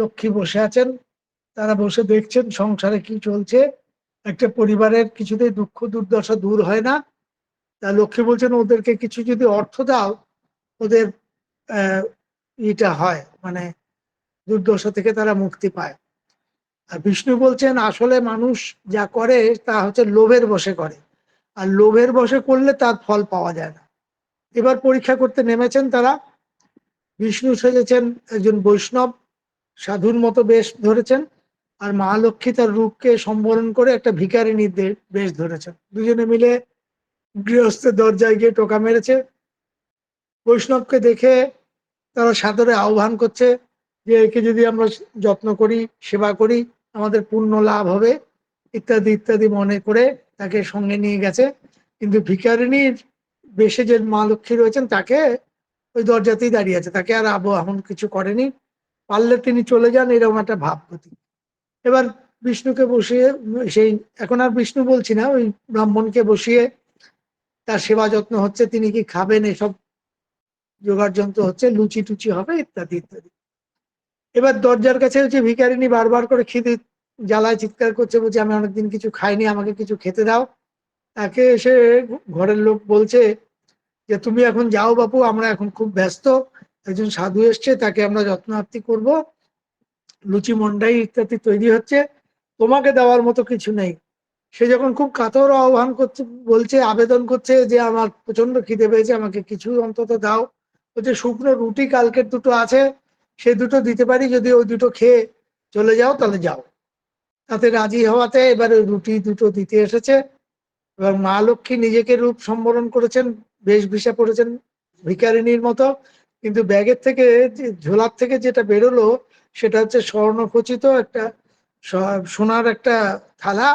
লক্ষ্মী বসে আছেন, তারা বসে দেখছেন সংসারে কি চলছে। একটা পরিবারের কিছুতেই দুঃখ, দুর্দশা দূর হয় না। তা লক্ষ্মী বলছেন, ওদেরকে কিছু যদি অর্থ দাও, ওদের ইটা হয় মানে দুর্দশা থেকে তারা মুক্তি পায়। আর বিষ্ণু বলছেন, আসলে মানুষ যা করে, তা হচ্ছে লোভের বসে করে। আর লোভের বসে করলে তার ফল পাওয়া যায় না। এবার পরীক্ষা করতে নেমেছেন তারা। বিষ্ণু সেজেছেন একজন বৈষ্ণব। সাধুর মতো বেশ ধরেছেন আর মহালক্ষ্মী তার রূপকে সম্বরণ করে একটা ভিকারিনীর বেশ ধরেছেন। দুজনে মিলে গৃহস্থের দরজায় গিয়ে টোকা মেরেছে। বৈষ্ণবকে দেখে তারা সাদরে আহ্বান করছে যে একে যদি আমরা যত্ন করি, সেবা করি, আমাদের পূর্ণ লাভ হবে, ইত্যাদি ইত্যাদি মনে করে তাকে সঙ্গে নিয়ে গেছে। কিন্তু ভিকারিনীর বেশে যে মা লক্ষ্মী রয়েছেন, তাকে ওই দরজাতেই দাঁড়িয়ে আছে। তাকে আর আবহাওয়া কিছু করেনি। পারলে তিনি চলে যান, এরকম একটা ভাবগতি এবার বিষ্ণুকে বসিয়ে, সেই, এখন আর বিষ্ণু বলছি না, ওই ব্রাহ্মণকে বসিয়ে তার সেবা যত্ন হচ্ছে, তিনি কি খাবেন, এসব জোগাড় যন্ত্র হচ্ছে, লুচি টুচি হবে, ইত্যাদি ইত্যাদি। এবার দরজার কাছে হচ্ছে ভিকারিনী বারবার করে খিদে জ্বালায়, চিৎকার করছে, বলছে, আমি অনেকদিন কিছু খাইনি, আমাকে কিছু খেতে দাও। তাকে এসে ঘরের লোক বলছে যে, তুমি এখন যাও বাপু, আমরা এখন খুব ব্যস্ত। একজন সাধু এসছে, তাকে আমরা যত্নার্থী করব। লুচি, মন্ডাই ইত্যাদি তৈরি হচ্ছে। তোমাকে দেওয়ার মতো কিছু নেই। সে যখন খুব কাতর আহ্বান করছে, বলছে, আবেদন করছে যে, আমার প্রচণ্ড খিদে পেয়েছে, আমাকে কিছু অন্তত দাও। বলছে, শুকনো রুটি, কালকের দুটো আছে, সে দুটো দিতে পারি, যদি ওই দুটো খেয়ে চলে যাও, তাহলে যাও। তাতে রাজি হওয়াতে এবার ওই রুটি দুটো দিতে এসেছে। এবং মা লক্ষ্মী নিজেকে রূপ সম্বরণ করেছেন, বেশ ভিসা পড়েছেন ভিকারিনীর মতো। কিন্তু ব্যাগের থেকে ঝোলার থেকে যেটা বেরোলো, সেটা হচ্ছে স্বর্ণখচিত একটা সোনার একটা থালা,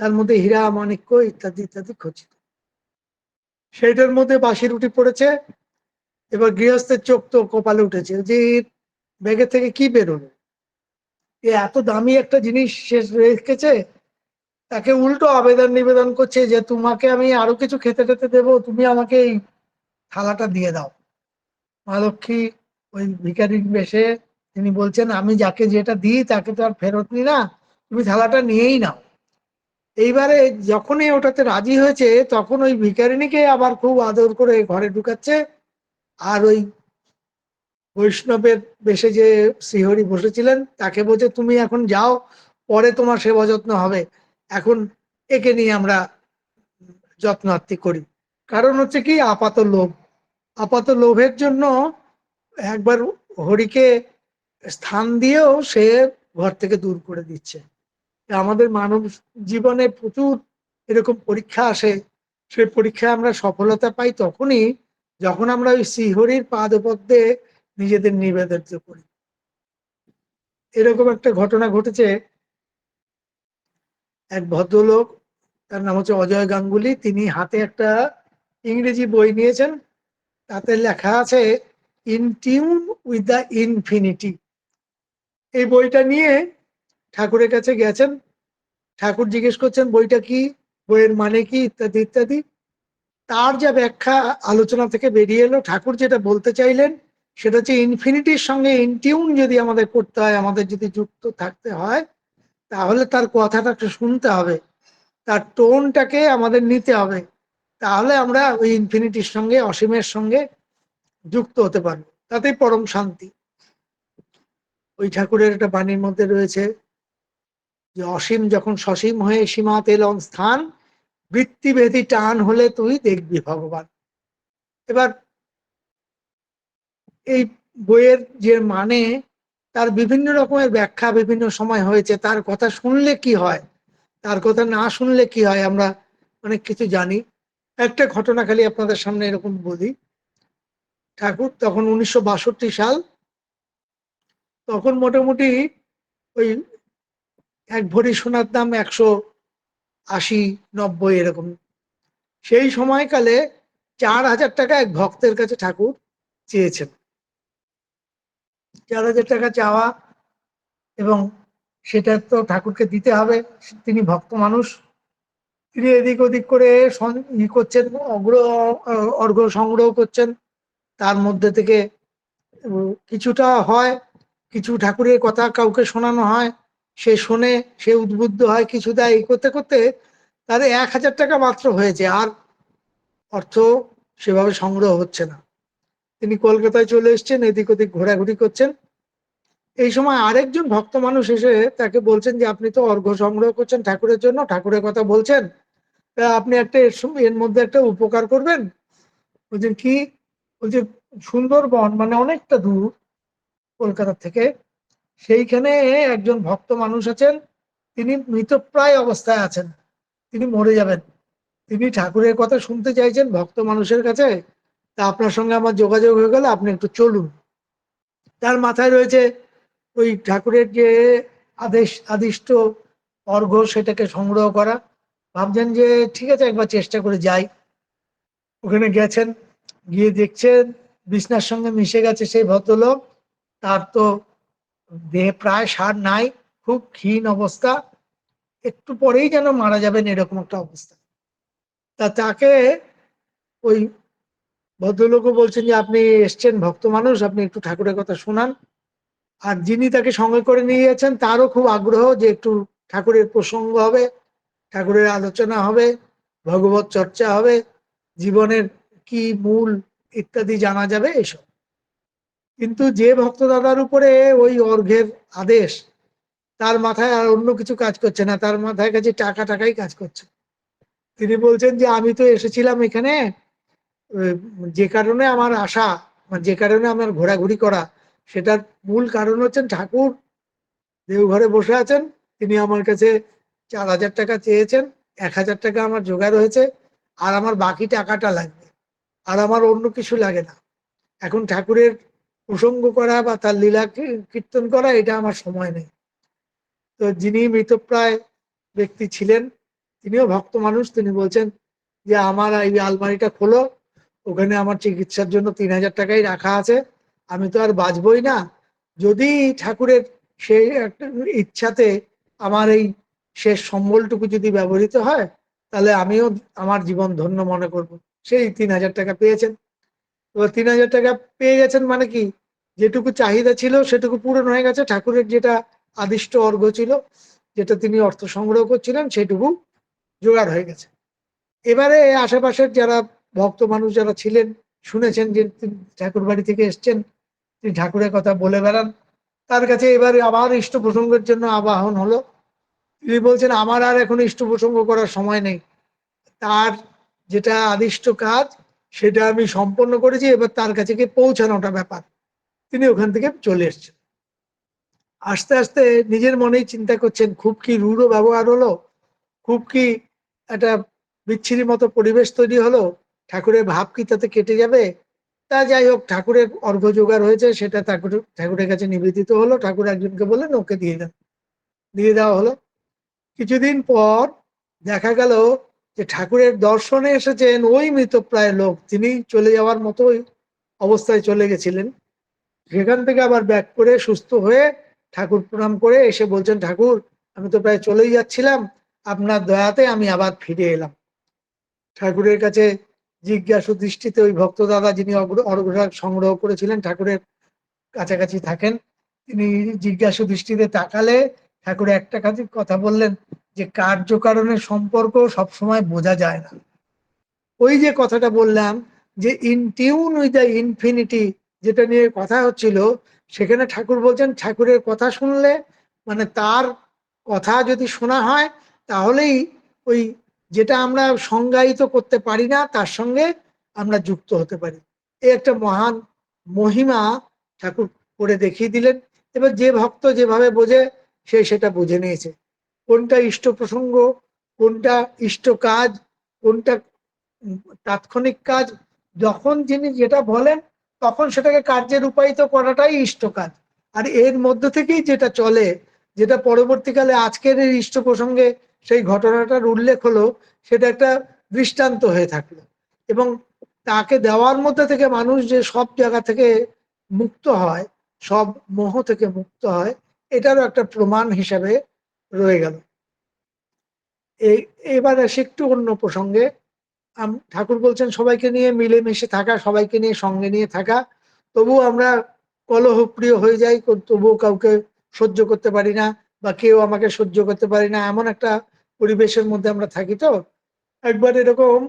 তার মধ্যে হীরা, মাণিক্য ইত্যাদি ইত্যাদি খচিত। সেইটার মধ্যে বাসি রুটি পড়েছে, এবার গৃহস্থের চোখ তো কপালে উঠেছে যে ব্যাগের থেকে কি বেরোলো? এ এত দামি একটা জিনিস শেষ রেখেছে, তাকে উল্টো আবেদন নিবেদন করছে যে, তোমাকে আমি আরও কিছু খেতে খেতে দেবো, তুমি আমাকে এই থালাটা দিয়ে দাও। মা লক্ষ্মী ওই ভিকারির বেশে তিনি বলছেন, আমি যাকে যেটা দিই তাকে তো আর ফেরত নি না, তুমি থালাটা নিয়েই নাও। এইবারে যখনই ওটাতে রাজি হয়েছে, তখন ওই ভিকারিনীকে আবার খুব আদর করে ঘরে ঢুকাচ্ছে। আর ওই বৈষ্ণবের বেশে যে শ্রীহরি বসেছিলেন, তাকে বলছে, তুমি এখন যাও, পরে তোমার সেবা যত্ন হবে। এখন একে নিয়ে আমরা যত্নার্থী করি। কারণ হচ্ছে কি, আপাত লোভ। আপাত লোভের জন্য একবার হরিকে স্থান দিয়েও সে ঘর থেকে দূর করে দিচ্ছে। আমাদের মানব জীবনে প্রচুর এরকম পরীক্ষা আসে। সেই পরীক্ষায় আমরা সফলতা পাই তখনই যখন আমরা ওই শ্রীহরির পাদপদ্মে নিজেদের নিবেদিত করি। এরকম একটা ঘটনা ঘটেছে। এক ভদ্রলোক, তার নাম হচ্ছে অজয় গাঙ্গুলি, তিনি হাতে একটা ইংরেজি বই নিয়েছেন। তাতে লেখা আছে in tune with the infinity এই বইটা নিয়ে ঠাকুরের কাছে গেছেন। ঠাকুর জিজ্ঞেস করছেন, বইটা কি? বইয়ের মানে কি? ইত্যাদি ইত্যাদি। তার যা ব্যাখ্যা আলোচনা থেকে বেরিয়ে এলো। ঠাকুর যেটা বলতে চাইলেন, সেটা হচ্ছে ইনফিনিটির সঙ্গে ইনটিউন যদি আমাদের করতে হয়, আমাদের যদি যুক্ত থাকতে হয়, তাহলে তার কথাটা শুনতে হবে। তার টোনটাকে আমাদের নিতে হবে। তাহলে আমরা ওই ইনফিনিটির সঙ্গে, অসীমের সঙ্গে যুক্ত হতে পারব। তাতেই পরম শান্তি। ওই ঠাকুরের একটা বাণীর মধ্যে রয়েছে যে, অসীম যখন সসীম হয়ে সীমা তেলন স্থান বৃত্তিভেদী টান হলে তুই দেখবি ভগবান। এবার এই বইয়ের যে মানে তার বিভিন্ন রকমের ব্যাখ্যা বিভিন্ন সময় হয়েছে। তার কথা শুনলে কি হয়? তার কথা না শুনলে কি হয়? আমরা অনেক কিছু জানি। একটা ঘটনা খালি আপনাদের সামনে এরকম বলি। ঠাকুর তখন উনিশশো বাষট্টি সাল, তখন মোটামুটি ওই এক ভরি সোনার দাম একশো আশি, নব্বই এরকম। সেই সময়কালে চার হাজার টাকা এক ভক্তের কাছে ঠাকুর চেয়েছেন। চার হাজার টাকা চাওয়া এবং সেটা তো ঠাকুরকে দিতে হবে, তিনি ভক্ত মানুষ। তিনি এদিক ওদিক করে ই করছেন, অগ্র অর্ঘ সংগ্রহ করছেন। তার মধ্যে থেকে কিছুটা হয়, কিছু ঠাকুরের কথা কাউকে শোনানো হয়, সে শোনে, সে উদ্বুদ্ধ হয় কিছু দেয়। করতে করতে তাদের এক হাজার টাকা মাত্র হয়েছে, আর অর্থ সেভাবে সংগ্রহ হচ্ছে না। তিনি কলকাতায় চলে এসছেন, এদিক ওদিক ঘোরাঘুরি করছেন। এই সময় আরেকজন ভক্ত মানুষ এসে তাকে বলছেন যে, আপনি তো অর্ঘ সংগ্রহ করছেন ঠাকুরের জন্য, ঠাকুরের কথা বলছেন? আপনি একটা এর মধ্যে একটা উপকার করবেন। বলছেন, কি? বলছে, সুন্দরবন মানে অনেকটা দূর কলকাতা থেকে, সেইখানে একজন ভক্ত মানুষ আছেন, তিনি মৃতপ্রায় অবস্থায় আছেন, তিনি মরে যাবেন। তিনি ঠাকুরের কথা শুনতে চাইছেন ভক্ত মানুষের কাছে, তা আপনার সঙ্গে আমার যোগাযোগ হয়ে গেল, আপনি একটু চলুন। তার মাথায় রয়েছে ওই ঠাকুরের যে আদেশ, আদিষ্ট অর্ঘ সেটাকে সংগ্রহ করা। ভাবছেন যে ঠিক আছে, একবার চেষ্টা করে যাই। ওখানে গেছেন, গিয়ে দেখছেন বিছনার সঙ্গে মিশে গেছে সেই ভদ্রলোক। তার তো দেহে প্রায় সার নাই, খুব ক্ষীণ অবস্থা। একটু পরেই যেন মারা যাবেন এরকম একটা অবস্থা। তা তাকে ওই ভদ্রলোকও বলছেন যে, আপনি এসছেন ভক্ত মানুষ, আপনি একটু ঠাকুরের কথা শোনান। আর যিনি তাকে সঙ্গে করে নিয়ে গেছেন, তারও খুব আগ্রহ যে একটু ঠাকুরের প্রসঙ্গ হবে। ঠাকুরের আলোচনা হবে, ভগবত চর্চা হবে, জীবনের কি মূল ইত্যাদি জানা যাবে এসব। কিন্তু যে ভক্ত দাদার উপরে ওই অর্ঘের আদেশ, তার মাথায় আর অন্য কিছু কাজ করছে না, তার মাথায় কাছে টাকা টাকাই কাজ করছে। তিনি বলছেন যে, আমি তো এসেছিলাম এখানে যে কারণে আমার আশা যে কারণে আমার ঘোরাঘুরি করা, সেটার মূল কারণ হচ্ছেন ঠাকুর, দেওঘরে বসে আছেন, তিনি আমার কাছে চার হাজার টাকা চেয়েছেন, এক হাজার টাকা আমার জোগাড় হয়েছে, আর আমার বাকি টাকাটা লাগবে, আর আমার অন্য কিছু লাগে না। এখন ঠাকুরের প্রসঙ্গ করা বা তার লীলা কীর্তন করা, এটা আমার সময় নেই। তো যিনি মৃতপ্রায় ব্যক্তি ছিলেন, তিনিও ভক্ত মানুষ, তিনি বলছেন যে আমার এই আলমারিটা খোলো, ওখানে আমার চিকিৎসার জন্য তিন হাজার টাকাই রাখা আছে, আমি তো আর বাঁচবই না। যদি ঠাকুরের সেই একটা ইচ্ছাতে আমার এই শেষ সম্বলটুকু যদি ব্যবহৃত হয়, তাহলে আমিও আমার জীবন ধন্য মনে করব। সেই তিন হাজার টাকা পেয়েছেন। এবার তিন হাজার টাকা পেয়ে গেছেন মানে কি? যেটুকু চাহিদা ছিল সেটুকু পূরণ হয়ে গেছে। ঠাকুরের যেটা আদিষ্ট অর্ঘ ছিল, যেটা তিনি অর্থ সংগ্রহ করছিলেন, সেটুকু জোগাড় হয়ে গেছে। এবারে আশেপাশের যারা ভক্ত মানুষ যারা ছিলেন, শুনেছেন যে ঠাকুর বাড়ি থেকে এসছেন, তিনি ঠাকুরের কথা বলে বেড়ান। তার কাছে এবারে আবার ইষ্ট প্রসঙ্গের জন্য আবাহন হলো। তিনি বলছেন, আমার আর এখন ইষ্ট প্রসঙ্গ করার সময় নেই। তার যেটা আদিষ্ট কাজ, সেটা আমি সম্পন্ন করেছি, এবার তার কাছে গিয়ে পৌঁছানোটা ব্যাপার। তিনি ওখান থেকে চলে এসছেন। আস্তে আস্তে নিজের মনেই চিন্তা করছেন, খুব কি রূঢ় ব্যবহার হলো? খুব কি একটা বিচ্ছিরি মতো পরিবেশ তৈরি হলো? ঠাকুরের ভাব কি তাতে কেটে যাবে? তা যাই হোক, ঠাকুরের অর্ঘ্য জোগাড় হয়েছে, সেটা ঠাকুর, ঠাকুরের কাছে নিবেদিত হলো। ঠাকুর একজনকে বললেন, ওকে দিয়ে দেন। দিয়ে দেওয়া হলো। কিছুদিন পর দেখা গেল যে ঠাকুরের দর্শনে এসেছেন ওই মৃতপ্রায় লোক। তিনি চলে যাওয়ার মতোই অবস্থায় চলে গেছিলেন। সেখান থেকে আবার ব্যাক করে সুস্থ হয়ে ঠাকুর প্রণাম করে এসে বলছেন, ঠাকুর, আমি তো প্রায় চলেই যাচ্ছিলাম। আপনার দয়াতে আমি আবার ফিরে এলাম। ঠাকুরের কাছে জিজ্ঞাসু দৃষ্টিতে ওই ভক্ত দাদা যিনি অগ্র- অর্ঘ্য সংগ্রহ করেছিলেন, ঠাকুরের কাছাকাছি থাকেন, তিনি জিজ্ঞাসু দৃষ্টিতে তাকালে ঠাকুর একটা কাছে কথা বললেন যে কার্যকারণের সম্পর্ক সবসময় বোঝা যায় না। ওই যে কথাটা বললাম যে in tune with the infinity যেটা নিয়ে কথা হচ্ছিল, সেখানে ঠাকুর বলছেন, ঠাকুরের কথা শুনলে মানে তার কথা যদি শোনা হয়, তাহলেই ওই যেটা আমরা সংজ্ঞায়িত করতে পারি না, তার সঙ্গে আমরা যুক্ত হতে পারি। এই একটা মহান মহিমা ঠাকুর করে দেখিয়ে দিলেন। এবার যে ভক্ত যেভাবে বোঝে, সে সেটা বুঝে নিয়েছে। কোনটা ইষ্ট প্রসঙ্গ, কোনটা ইষ্ট কাজ, কোনটা তাৎক্ষণিক কাজ, যখন যিনি যেটা বলেন, তখন সেটাকে কার্যে রূপায়িত করাটাই ইষ্ট কাজ। আর এর মধ্য থেকেই যেটা চলে, যেটা পরবর্তীকালে আজকের এই ইষ্ট প্রসঙ্গে সেই ঘটনাটার উল্লেখ হলো, সেটা একটা দৃষ্টান্ত হয়ে থাকল। এবং তাকে দেওয়ার মধ্যে থেকে মানুষ যে সব জায়গা থেকে মুক্ত হয়, সব মোহ থেকে মুক্ত হয়, এটারও একটা প্রমাণ হিসাবে রয়ে গেল। এই, এবার আসি একটু অন্য প্রসঙ্গে। ঠাকুর বলছেন, সবাইকে নিয়ে মিলেমিশে থাকা, সবাইকে নিয়ে সঙ্গে নিয়ে থাকা। তবু আমরা কলহপ্রিয় হয়ে যাই তবুও কাউকে সহ্য করতে পারি না বা কেউ আমাকে সহ্য করতে পারি না। এমন একটা পরিবেশের মধ্যে আমরা থাকি তো। একবার এরকম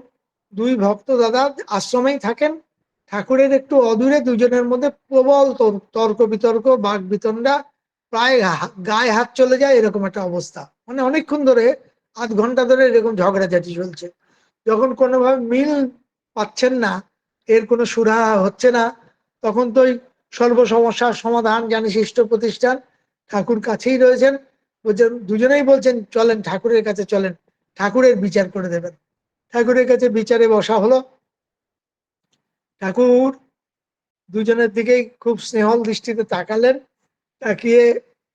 দুই ভক্ত দাদা আশ্রমেই থাকেন। ঠাকুরের একটু অদূরে দুজনের মধ্যে প্রবল তর- তর্ক বিতর্ক বাঘ বিতণ্ডা। প্রায় গায়ে হাত চলে যায় এরকম একটা অবস্থা। মানে অনেকক্ষণ ধরে, আধ ঘণ্টা ধরে এরকম ঝগড়াঝাটি চলছে। যখন কোনোভাবে মিল পাচ্ছেন না, এর কোনো সুরাহা হচ্ছে না, তখন তো ওই সর্ব সমস্যার সমাধান জানি শিষ্ট প্রতিষ্ঠান ঠাকুর কাছেই রয়েছেন। বলছেন, দুজনেই বলছেন, চলেন ঠাকুরের কাছে চলেন। ঠাকুরের বিচার করে দেবেন। ঠাকুরের কাছে বিচারে বসা হলো। ঠাকুর দুজনের দিকেই খুব স্নেহল দৃষ্টিতে তাকালেন। তাকিয়ে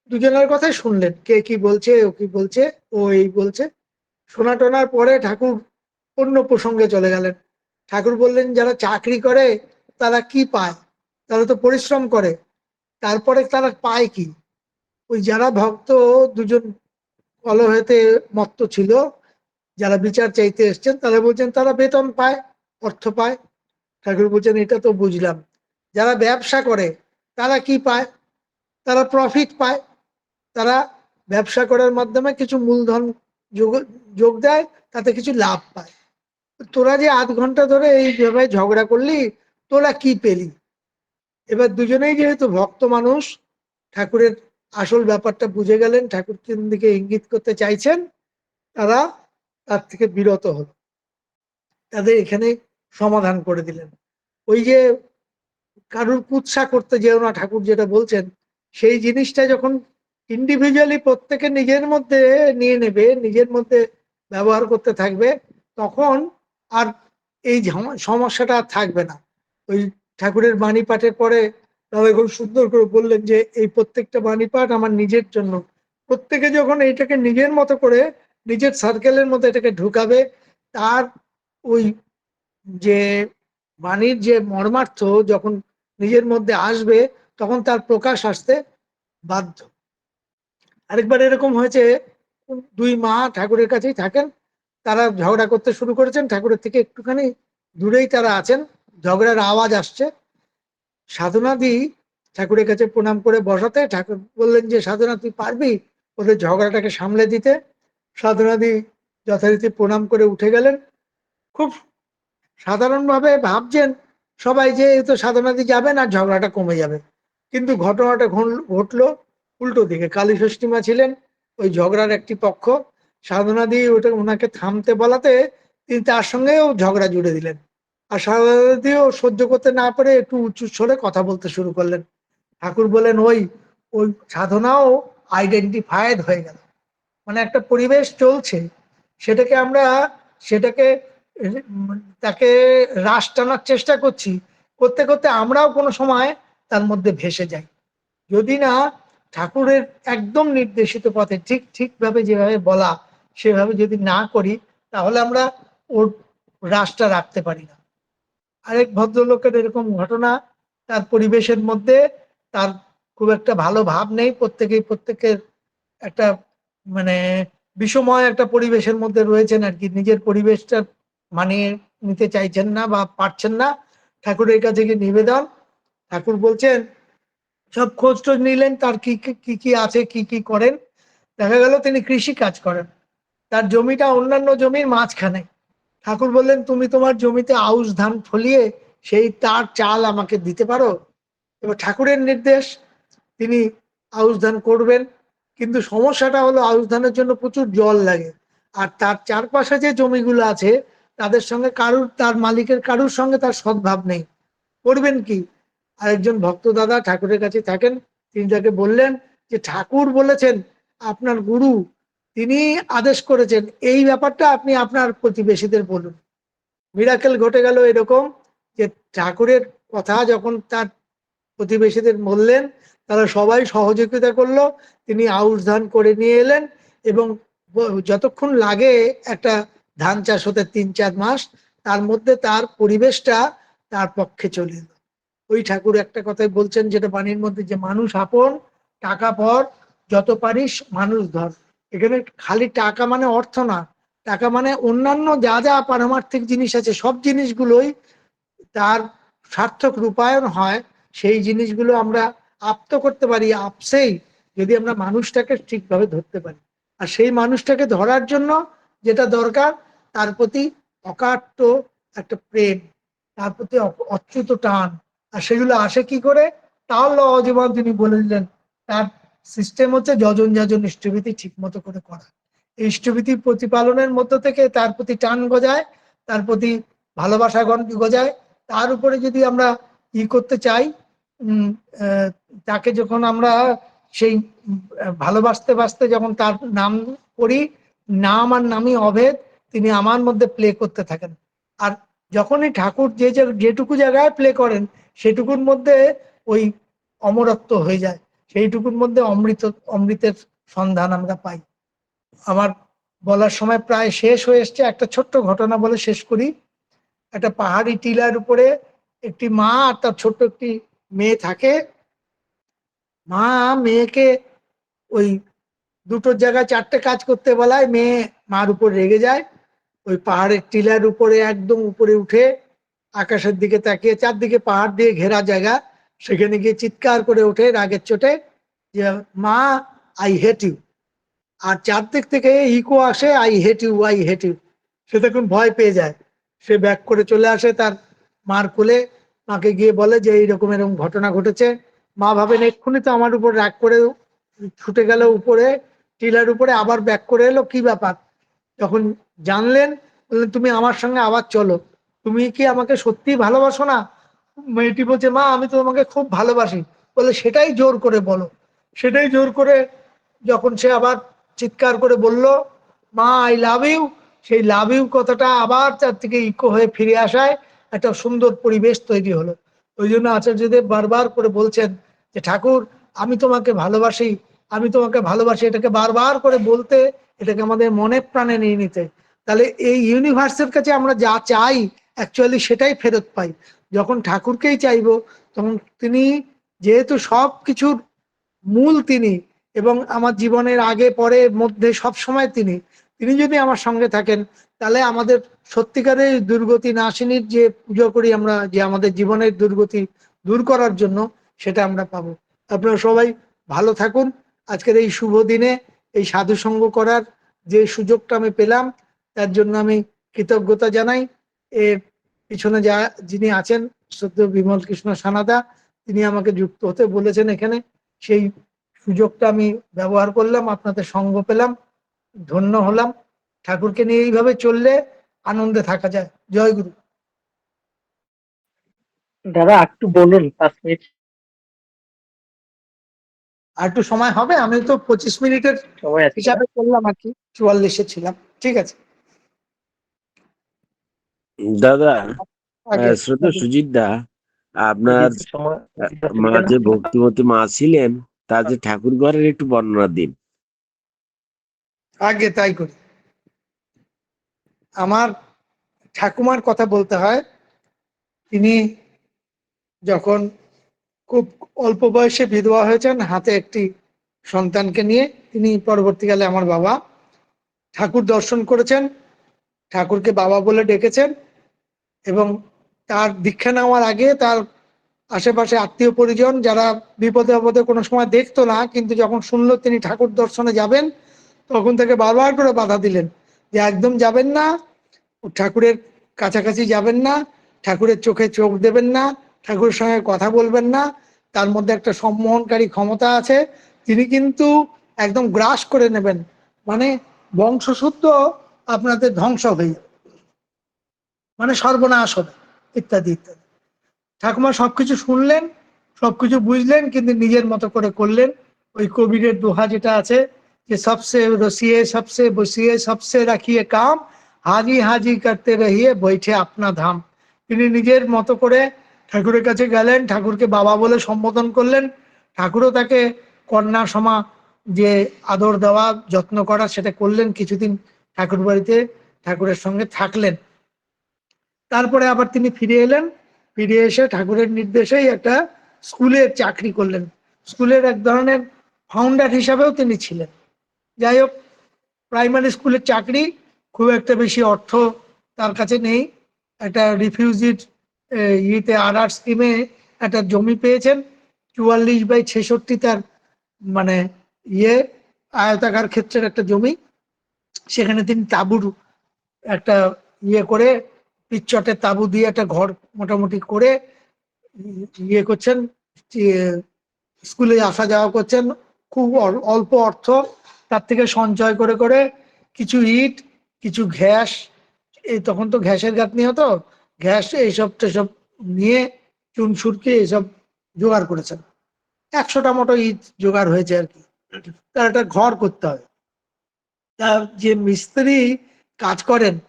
দুজনের কথাই শুনলেন। কে কি বলছে, ও কি বলছে, ও এই বলছে। শোনা টোনার পরে ঠাকুর অন্য প্রসঙ্গে চলে গেলেন। ঠাকুর বললেন, যারা চাকরি করে, তারা কি পায়? তারা তো পরিশ্রম করে। তারপরে তারা পায় কি? ওই যারা ভক্ত, দুজন কলহেতে মত্ত ছিল, যারা বিচার চাইতে এসছেন, তারা বলছেন, তারা বেতন পায়, অর্থ পায়। ঠাকুর বলছেন, এটা তো বুঝলাম। যারা ব্যবসা করে, তারা কি পায়? তারা প্রফিট পায়। তারা ব্যবসা করার মাধ্যমে কিছু মূলধন যোগ যোগ দেয়, তাতে কিছু লাভ পায়। তোরা যে আধ ঘণ্টা ধরে এইভাবে ঝগড়া করলি, তোরা কি পেলি? এবার দুজনেই যেহেতু ভক্ত মানুষ, ঠাকুরের আসল ব্যাপারটা বুঝে গেলেন, ঠাকুর কোন দিকে ইঙ্গিত করতে চাইছেন, তারা তার থেকে বিরত হলো। তাদের এখানে সমাধান করে দিলেন। ওই যে কারুর কুৎসা করতে যেও না ঠাকুর যেটা বলছেন সেই জিনিসটা যখন ইন্ডিভিজুয়ালি প্রত্যেকে নিজের মধ্যে নিয়ে নেবে, নিজের মধ্যে ব্যবহার করতে থাকবে, তখন আর এই সমস্যাটা আর থাকবে না। ওই ঠাকুরের বাণী পাঠের পরে দাদা খুব সুন্দর করে বললেন যে, এই প্রত্যেকটা বাণী পাঠ আমার নিজের জন্য। প্রত্যেকে যখন এইটাকে নিজের মতো করে নিজের সার্কেলের মধ্যে এটাকে ঢুকাবে, তার ওই যে বাণীর যে মর্মার্থ যখন নিজের মধ্যে আসবে তখন তার প্রকাশ আসতে বাধ্য। আরেকবার এরকম হয়েছে, দুই মা ঠাকুরের কাছেই থাকেন, তারা ঝগড়া করতে শুরু করেছেন, ঠাকুরের থেকে একটুখানি দূরেই তারা আছেন, ঝগড়ার আওয়াজ আসছে। সাধনাদি ঠাকুরের কাছে প্রণাম করে বসাতে, ঠাকুর বললেন যে সাধনা তুই পারবি ওদের ঝগড়াটাকে সামলে দিতে? সাধনাদি যথারীতি প্রণাম করে উঠে গেলেন। খুব সাধারণভাবে ভাবছেন সবাই যে তো সাধনাদি যাবেন আর ঝগড়াটা কমে যাবে। কিন্তু ঘটনাটা ঘটলো উল্টো দিকে। কালী ষষ্ঠীমা ছিলেন, ওই ঝগড়ার একটি পক্ষ। সাধনাদি ওটা ওনাকে থামতে বলাতে তিনি তার সঙ্গেও ঝগড়া জুড়ে দিলেন। আর সাধনা সাধনাদিও সহ্য করতে না পারে একটু উঁচু স্বরে কথা বলতে শুরু করলেন। ঠাকুর বলেন, ওই ওই সাধনাও আইডেন্টিফাইড হয়ে গেল। মানে একটা পরিবেশ চলছে। সেটাকে আমরা সেটাকে তাকে রাশ টানার চেষ্টা করছি। করতে করতে আমরাও কোনো সময় তার মধ্যে ভেসে যায়। যদি না ঠাকুরের একদম নির্দেশিত পথে ঠিক, ঠিকভাবে যেভাবে বলা, সেভাবে যদি না করি, তাহলে আমরা ওর রাশটা রাখতে পারি না। আরেক ভদ্রলোকের এরকম ঘটনা, তার পরিবেশের মধ্যে তার খুব একটা ভালো ভাব নেই। প্রত্যেকেই, প্রত্যেকের একটা মানে বিষময় একটা পরিবেশের মধ্যে রয়েছেন আর কি। নিজের পরিবেশটা মানিয়ে নিতে চাইছেন না বা পারছেন না। ঠাকুরের কাছে গিয়ে নিবেদন ঠাকুর বলছেন, সব খোঁজ টোজ নিলেন, তার কি, কি- কি আছে, কি কি করেন? দেখা গেল তিনি কৃষি কাজ করেন। তার জমিটা অন্যান্য জমির মাঝখানে। ঠাকুর বললেন, তুমি তোমার জমিতে আউশ ধান ফলিয়ে সেই তার চাল আমাকে দিতে পারো? এবার ঠাকুরের নির্দেশ, তিনি আউশ ধান করবেন, কিন্তু সমস্যাটা হলো আউশ ধানের জন্য প্রচুর জল লাগে। আর তার চারপাশে যে জমিগুলো আছে, তাদের সঙ্গে কারুর, তার মালিকের কারুর সঙ্গে তার সদ্ভাব নেই। করবেন কি? আরেকজন ভক্ত দাদা ঠাকুরের কাছে থাকেন, তিনি তাকে বললেন যে, ঠাকুর বলেছেন আপনার গুরু, তিনি আদেশ করেছেন, এই ব্যাপারটা আপনি আপনার প্রতিবেশীদের বলুন। মিরাকেল ঘটে গেল এরকম যে, ঠাকুরের কথা যখন তার প্রতিবেশীদের বললেন, তারা সবাই সহযোগিতা করল, তিনি আউশ ধান করে নিয়ে এলেন এবং যতক্ষণ লাগে একটা ধান চাষ হতে তিন চার মাস, তার মধ্যে তার পরিবেশটা তার পক্ষে চলে এলো। ওই ঠাকুর একটা কথাই বলছেন যেটা বাণীর মধ্যে যে, মানুষ আপন, টাকা পর, যত পারিস মানুষ ধর। এখানে খালি টাকা মানে অর্থ না। টাকা মানে অন্যান্য যা যা পারমার্থিক জিনিস আছে, সব জিনিসগুলোই তার সার্থক রূপায়ণ হয়। সেই জিনিসগুলো আমরা আপ্ত করতে পারি, আপসেই যদি আমরা মানুষটাকে ঠিকভাবে ধরতে পারি। আর সেই মানুষটাকে ধরার জন্য যেটা দরকার, তার প্রতি অকাট্য একটা প্রেম, তার প্রতি অচ্যুত টান। আর সেগুলো আসে কি করে? তাহলে অজীবন তিনি বলে দিলেন, তার সিস্টেম হচ্ছে যজন যাজন ইষ্টভীতি ঠিক মতো করে করা। এই প্রতিপালনের মধ্য থেকে তার প্রতি টান গজায়, তার প্রতি ভালোবাসা গজায়। তার উপরে যদি আমরা ই করতে চাই তাকে যখন আমরা সেই ভালোবাসতে বাসতে যখন তার নাম করি, নাম আর নামই অভেদ, তিনি আমার মধ্যে প্লে করতে থাকেন। আর যখনই ঠাকুর যে- যেটুকু জায়গায় প্লে করেন সেটুকুর মধ্যে ওই অমরত্ব হয়ে যায়। সেইটুকুর মধ্যে অমৃত, অমৃতের সন্ধান আমরা পাই। আমার বলার সময় প্রায় শেষ হয়ে এসছে। একটা ছোট্ট ঘটনা বলে শেষ করি। একটা পাহাড়ি টিলার উপরে একটি মা আর তার ছোট্ট একটি মেয়ে থাকে। মা মেয়েকে ওই দুটোর জায়গায় চারটে কাজ করতে বলায়। মেয়ে মার উপর রেগে যায়। ওই পাহাড়ের টিলার উপরে একদম উপরে উঠে আকাশের দিকে তাকিয়ে, চারদিকে পাহাড় দিয়ে ঘেরা জায়গা। সেখানে গিয়ে চিৎকার করে ওঠে রাগের চোটে যে, মা আই হেট ইউ আর চারদিক থেকে ইকো আসে I hate you I hate you সে তখন ভয় পেয়ে যায়। সে ব্যাক করে চলে আসে তার মার কোলে। মাকে গিয়ে বলে যে, এইরকম এরকম ঘটনা ঘটেছে। মা ভাবেন, এক্ষুনি তো আমার উপর রাগ করে ছুটে গেল উপরে, টিলার উপরে, আবার ব্যাক করে এলো, কি ব্যাপার? যখন জানলেন, বললেন, তুমি আমার সঙ্গে আবার চলো। তুমি কি আমাকে সত্যি ভালোবাসো না? মেয়েটি বলছে, মা, আমি তো তোমাকে খুব ভালোবাসি। বলে, সেটাই জোর করে বলো। সেটাই জোর করে যখন সে আবার চিৎকার করে বলল, মা আই লাভ ইউ সেই লাভ ইউ কথাটা আবার তার থেকে ইকো হয়ে ফিরে আসায় একটা সুন্দর পরিবেশ তৈরি হলো। ওই জন্য আচার্যদেব বারবার করে বলছেন যে, ঠাকুর, আমি তোমাকে ভালোবাসি, আমি তোমাকে ভালোবাসি। এটাকে বারবার করে বলতে এটাকে আমাদের মনে প্রাণে নিয়ে নিতে। তাহলে এই ইউনিভার্সের কাছে আমরা যা চাই অ্যাকচুয়ালি সেটাই ফেরত পাই। যখন ঠাকুরকেই চাইব, তখন তিনি যেহেতু সব কিছুর মূল তিনি এবং আমার জীবনের আগে পরে মধ্যে সব সময় তিনি তিনি যদি আমার সঙ্গে থাকেন, তাহলে আমাদের সত্যিকারের দুর্গতি নাশিনীর যে পুজো করি আমরা, যে আমাদের জীবনের দুর্গতি দূর করার জন্য, সেটা আমরা পাবো। আপনারা সবাই ভালো থাকুন। আজকের এই শুভ দিনে এই সাধু সঙ্গ করার যে সুযোগটা আমি পেলাম, তার জন্য আমি কৃতজ্ঞতা জানাই। এর পিছনে যা যিনি আছেন সত্য বিমল কৃষ্ণ সানাদা তিনি আমাকে যুক্ত হতে বলেছেন এখানে। সেই সুযোগটা আমি ব্যবহার করলাম আপনাদের সঙ্গ পেলাম ধন্য হলাম। ঠাকুরকে নিয়ে এইভাবে চললে আনন্দে থাকা যায়। জয় গুরু। দাদা একটু বলুন পাঁচ মিনিট। আর একটু সময় হবে আমি তো পঁচিশ মিনিটের হিসাবে করলাম আর কি চুয়াল্লিশে ছিলাম। ঠিক আছে। দাদা শ্রদ্ধা সুজিত দা আপনার মা যে ভক্তিমতী মা ছিলেন তার যে ঠাকুর ঘরের একটু বর্ণনা দিন। আগে তাই করি। আমার ঠাকুমার কথা বলতে হয় তিনি যখন খুব অল্প বয়সে বিধবা হয়েছেন হাতে একটি সন্তানকে নিয়ে তিনি পরবর্তীকালে আমার বাবা ঠাকুর দর্শন করেছেন ঠাকুরকে বাবা বলে ডেকেছেন এবং তার দীক্ষা নেওয়ার আগে তার আশেপাশে আত্মীয় পরিজন যারা বিপদে আপদে কোনো সময় দেখতো না, কিন্তু যখন শুনলো তিনি ঠাকুর দর্শনে যাবেন, তখন থেকে বারবার করে বাধা দিলেন যে একদম যাবেন না, ঠাকুরের কাছাকাছি যাবেন না, ঠাকুরের চোখে চোখ দেবেন না, ঠাকুরের সঙ্গে কথা বলবেন না, তার মধ্যে একটা সম্মোহনকারী ক্ষমতা আছে, তিনি কিন্তু একদম গ্রাস করে নেবেন। মানে বংশসূত্র আপনাদের ধ্বংস হয়ে যাবে। মানে সর্বনাশ হবে, ইত্যাদি ইত্যাদি। ঠাকুমা সবকিছু শুনলেন, সবকিছু বুঝলেন, কিন্তু নিজের মতো করে করলেন। ওই কবিরের দোহা যেটা আছে, যে সবসে রসিয়ে, সবসে বসিয়ে, সবসে রাখিয়ে কাম, হাজি হাজি করতে রহিয়ে বৈঠে আপনা ধাম। তিনি নিজের মতো করে ঠাকুরের কাছে গেলেন, ঠাকুরকে বাবা বলে সম্বোধন করলেন। ঠাকুরও তাকে কন্যা সমা যে আদর দেওয়া, যত্ন করা, সেটা করলেন। কিছুদিন ঠাকুর বাড়িতে ঠাকুরের সঙ্গে থাকলেন। তারপরে আবার তিনি ফিরে এলেন। ফিরে এসে ঠাকুরের নির্দেশেই একটা স্কুলের চাকরি করলেন। স্কুলের এক ধরনের ফাউন্ডার হিসাবেও তিনি ছিলেন। যাই হোক প্রাইমারি স্কুলের চাকরি খুব একটা বেশি অর্থ তার কাছে নেই। একটা রিফিউজির ইয়েতে আর্ট স্কিমে একটা জমি পেয়েছেন। চুয়াল্লিশ বাই ছেষট্টি তার মানে ইয়ে আয়তাকার ক্ষেত্রের একটা জমি। সেখানে তিনি তাঁবুর একটা ইয়ে করে পিচ্চটের তাঁবু দিয়ে একটা ঘর মোটামুটি করে ইয়ে করছেন স্কুলে আসা যাওয়া করছেন। খুব অল- অল্প অর্থ, তার থেকে সঞ্চয় করে করে কিছু ইট, কিছু ঘ্যাস এই তখন তো ঘ্যাসের গাঁথনি হতো, ঘ্যাস এইসব টেসব নিয়ে চুন সুরকি এইসব জোগাড় করেছেন। একশোটা মতো ইট জোগাড় হয়েছে আর কি। তার একটা ঘর করতে হবে। তা যে মিস্ত্রি কাজ করেন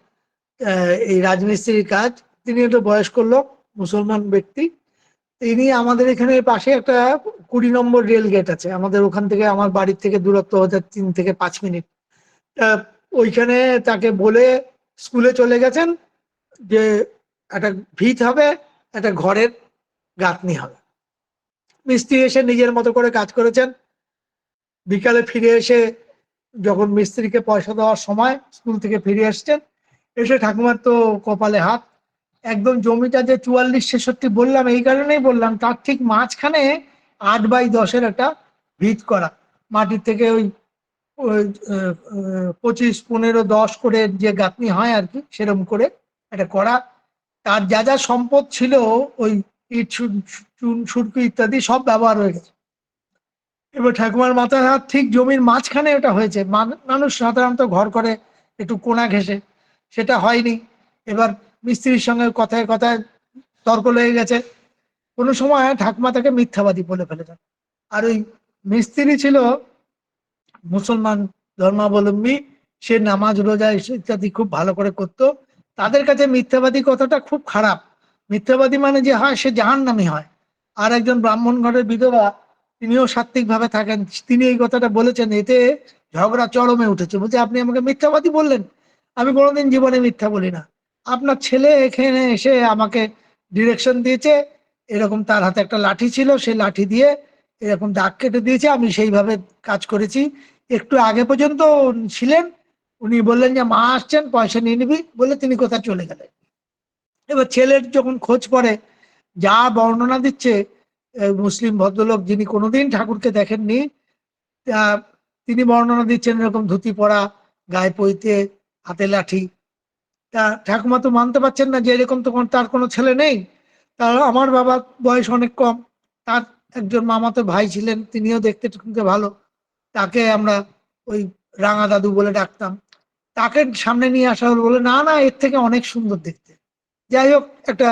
এই রাজমিস্ত্রির কাজ। তিনি একটা বয়স্ক লোক, মুসলমান ব্যক্তি। তিনি আমাদের এখানে পাশে একটা কুড়ি নম্বর রেল গেট আছে। আমাদের ওখান থেকে আমার বাড়ির থেকে দূরত্ব হচ্ছে তিন থেকে পাঁচ মিনিট। ওইখানে তাকে বলে স্কুলে চলে গেছেন যে একটা ভিত হবে, একটা ঘরের গাঁথনি হবে। মিস্ত্রি এসে নিজের মতো করে কাজ করেছেন। বিকালে ফিরে এসে যখন মিস্ত্রিকে পয়সা দেওয়ার সময় স্কুল থেকে ফিরে এসছেন এসে ঠাকুমার তো কপালে হাত। একদম জমিটা যে চুয়াল্লিশ, ছেষট্টি বললাম, এই কারণেই বললাম, তার ঠিক মাঝখানে আট বাই দশের একটা ভিত করা। মাটির থেকে ওই পঁচিশ, পনেরো, দশ করে যে গাঁথনি হয় আর কি, সেরম করে একটা করা। তার যা যা সম্পদ ছিল, ওই ইট, চুন- সুরকি ইত্যাদি সব ব্যবহার হয়ে গেছে। এবার ঠাকুমার মাথার হাত ঠিক জমির মাঝখানে ওটা হয়েছে। মান- মানুষ সাধারণত ঘর করে একটু কোনা ঘেসে সেটা হয়নি। এবার মিস্ত্রির সঙ্গে কথায় কথায় তর্ক লেগে গেছে। কোনো সময় ঠাকুমা তাকে মিথ্যাবাদী বলে ফেলেছেন। আর ওই মিস্ত্রি ছিল মুসলমান ধর্মাবলম্বী, সে নামাজ, রোজা ইত্যাদি খুব ভালো করে করতো। তাদের কাছে মিথ্যাবাদী কথাটা খুব খারাপ। মিথ্যাবাদী মানে যে হয়, সে জাহান্নামী হয়। আর একজন ব্রাহ্মণ ঘরের বিধবা, তিনিও সাত্ত্বিক ভাবে থাকেন। তিনি এই কথাটা বলেছেন, এতে ঝগড়া চরমে উঠেছে। বলছে, আপনি আমাকে মিথ্যাবাদী বললেন? আমি কোনোদিন জীবনে মিথ্যা বলি না। আপনার ছেলে এখানে এসে আমাকে ডিরেকশন দিয়েছে, এরকম তার হাতে একটা লাঠি ছিল, সেই লাঠি দিয়ে এরকম দাগ কেটে দিয়েছে, আমি সেইভাবে কাজ করেছি। একটু আগে পর্যন্ত ছিলেন, উনি বললেন যে, মা আসছেন, পয়সা নিয়ে নিবি। বলে তিনি কোথায় চলে গেলেন। এবার ছেলের যখন খোঁজ পড়ে, যা বর্ণনা দিচ্ছে মুসলিম ভদ্রলোক যিনি কোনোদিন ঠাকুরকে দেখেননি তিনি বর্ণনা দিচ্ছেন এরকম ধুতি পরা, গায়ে পইতে হাতে লাঠি। তা ঠাকুমা তো মানতে পারছেন না যে এরকম তো তার কোনো ছেলে নেই। তার আমার বাবার বয়স অনেক কম। তার একজন মামাতো ভাই ছিলেন, তিনিও দেখতে ভালো। তাকে আমরা ওই রাঙা দাদু বলে ডাকতাম। তাকে সামনে নিয়ে আসা হলো বলে, না না, এর থেকে অনেক সুন্দর দেখতে। যাই হোক, একটা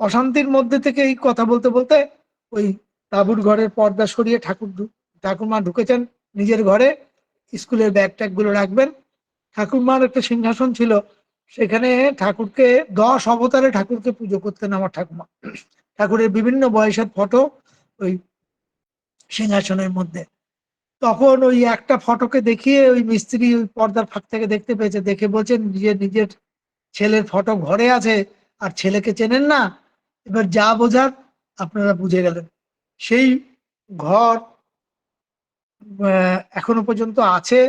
অশান্তির মধ্যে থেকে এই কথা বলতে বলতে ওই তাঁবুর ঘরের পর্দা সরিয়ে ঠাকুর ঠাকুরমা ঢুকেছেন নিজের ঘরে। স্কুলের ব্যাগ ট্যাগগুলো রাখবেন। ঠাকুরমার একটা সিংহাসন ছিল, সেখানে ঠাকুরকে, দশ অবতারে ঠাকুরকে পুজো করতেন আমার ঠাকুমা। ঠাকুরের বিভিন্ন বয়সের ফটো ওই সিংহাসনের মধ্যে। তখন ওই একটা ফটোকে দেখিয়ে ওই মিস্ত্রি ওই পর্দার ফাঁক থেকে দেখতে পেয়েছে, দেখে বলছেন যে নিজের ছেলের ফটো ঘরে আছে, আর ছেলেকে চেনেন না? এবার যা বোঝার আপনারা বুঝে গেলেন। সেই ঘর এখনও পর্যন্ত আছে।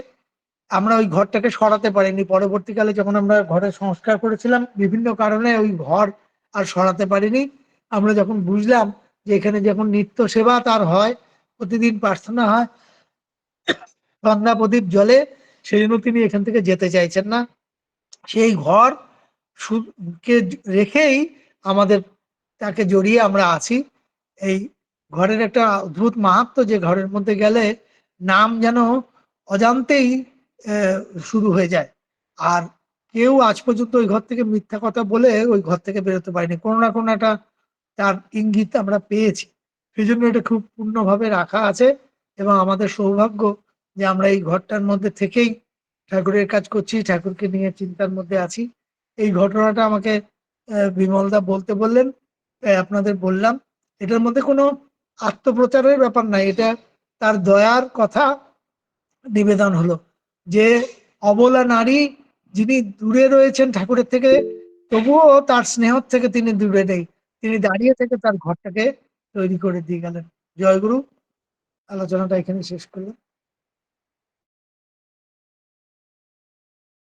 আমরা ওই ঘরটাকে সরাতে পারিনি। পরবর্তীকালে যখন আমরা ঘরে সংস্কার করেছিলাম, বিভিন্ন কারণে ওই ঘর আর সরাতে পারিনি। আমরা যখন বুঝলাম যে এখানে যখন নিত্য সেবা তার হয়, প্রতিদিন প্রার্থনা হয় সন্ধ্যা প্রদীপ জলে, সেই জন্য তিনি এখান থেকে যেতে চাইছেন না। সেই ঘর কে রেখেই আমাদের তাকে জড়িয়ে আমরা আছি। এই ঘরের একটা অদ্ভুত মাহাত্ম যে ঘরের মধ্যে গেলে নাম যেন অজান্তেই শুরু হয়ে যায়। আর কেউ আজ পর্যন্ত ওই ঘর থেকে মিথ্যা কথা বলে ওই ঘর থেকে বেরোতে পারেনি। কোনো না কোনো একটা তার ইঙ্গিত আমরা পেয়েছি। সেই জন্য এটা খুব পূর্ণভাবে রাখা আছে এবং আমাদের সৌভাগ্য যে আমরা এই ঘরটার মধ্যে থেকেই ঠাকুরের কাজ করছি, ঠাকুরকে নিয়ে চিন্তার মধ্যে আছি। এই ঘটনাটা আমাকে বিমলদা বলতে বললেন আপনাদের বললাম। এটার মধ্যে কোনো আত্মপ্রচারের ব্যাপার নাই। এটা তার দয়ার কথা নিবেদন হলো। যে অবলা নারী যিনি দূরে রয়েছেন ঠাকুরের থেকে, তবুও তার স্নেহর থেকে তিনি দূরে নেই। তিনি দাঁড়িয়ে থেকে তার ঘরটাকে তৈরি করে দিয়ে গেলেন। জয়গুরু, আলোচনাটা এখানে শেষ করলাম।